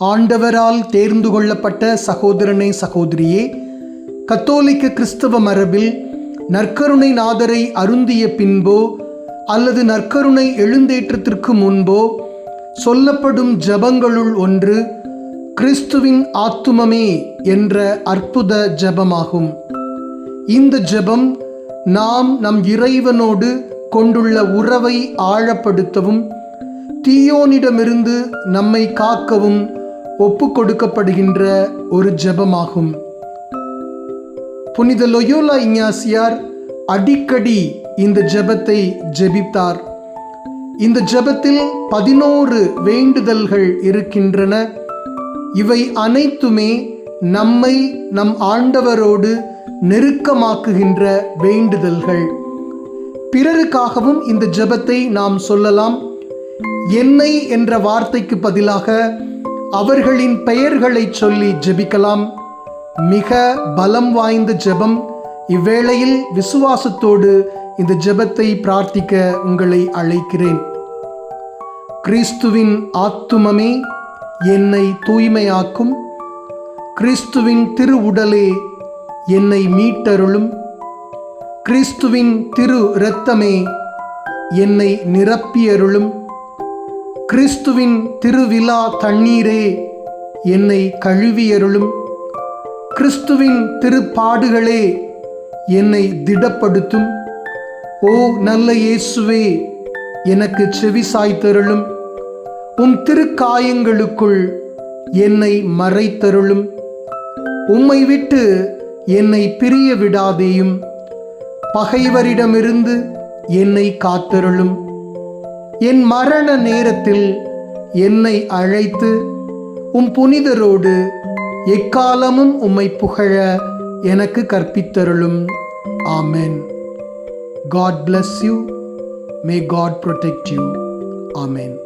ஆண்டவரால் தேர்ந்து கொள்ளப்பட்ட சகோதரனே சகோதரியே கத்தோலிக்க கிறிஸ்தவ மரபில் நற்கருணை நாதரை அருந்திய பின்போ அல்லது நற்கருணை எழுந்தேற்றத்திற்கு முன்போ சொல்லப்படும் ஜபங்களுள் ஒன்று கிறிஸ்துவின் ஆத்துமமே என்ற அற்புத ஜபமாகும். இந்த ஜபம் நாம் நம் இறைவனோடு கொண்டுள்ள உறவை ஆழப்படுத்தவும் தீயோனிடமிருந்து நம்மை காக்கவும் ஒப்பு கொடுக்கப்படுகின்ற ஒரு ஜெபமாகும். புனித லொயோலா இஞ்ஞாசியார் அடிக்கடி இந்த ஜெபத்தை ஜெபித்தார். இந்த ஜெபத்தில் பதினோரு வேண்டுதல்கள் இருக்கின்றன. இவை அனைத்துமே நம்மை நம் ஆண்டவரோடு நெருக்கமாக்குகின்ற வேண்டுதல்கள். பிறருக்காகவும் இந்த ஜெபத்தை நாம் சொல்லலாம். என்னை என்ற வார்த்தைக்கு பதிலாக அவர்களின் பெயர்களை சொல்லி ஜெபிக்கலாம். மிக பலம் வாய்ந்த ஜெபம். இவ்வேளையில் விசுவாசத்தோடு இந்த ஜெபத்தை பிரார்த்திக்க உங்களை அழைக்கிறேன். கிறிஸ்துவின் ஆத்துமமே என்னை தூய்மையாக்கும். கிறிஸ்துவின் திரு உடலே என்னை மீட்டருளும். கிறிஸ்துவின் திரு இரத்தமே என்னை நிரப்பியருளும். கிறிஸ்துவின் திருவிழா தண்ணீரே என்னை கழுவியருளும். கிறிஸ்துவின் திருப்பாடுகளே என்னை திடப்படுத்தும். ஓ நல்ல இயேசுவே எனக்கு செவி சாய்த்தருளும். உம் திருக்காயங்களுக்குள் என்னை மறைத்தருளும். உம்மை விட்டு என்னை பிரிய விடாதேயும் பகைவரிடமிருந்து என்னை காத்தருளும். என் மரண நேரத்தில் என்னை அழைத்து உம் புனிதரோடு எக்காலமும் உம்மை புகழ எனக்கு கற்பித்தருளும். ஆமென். God bless you may God protect you amen.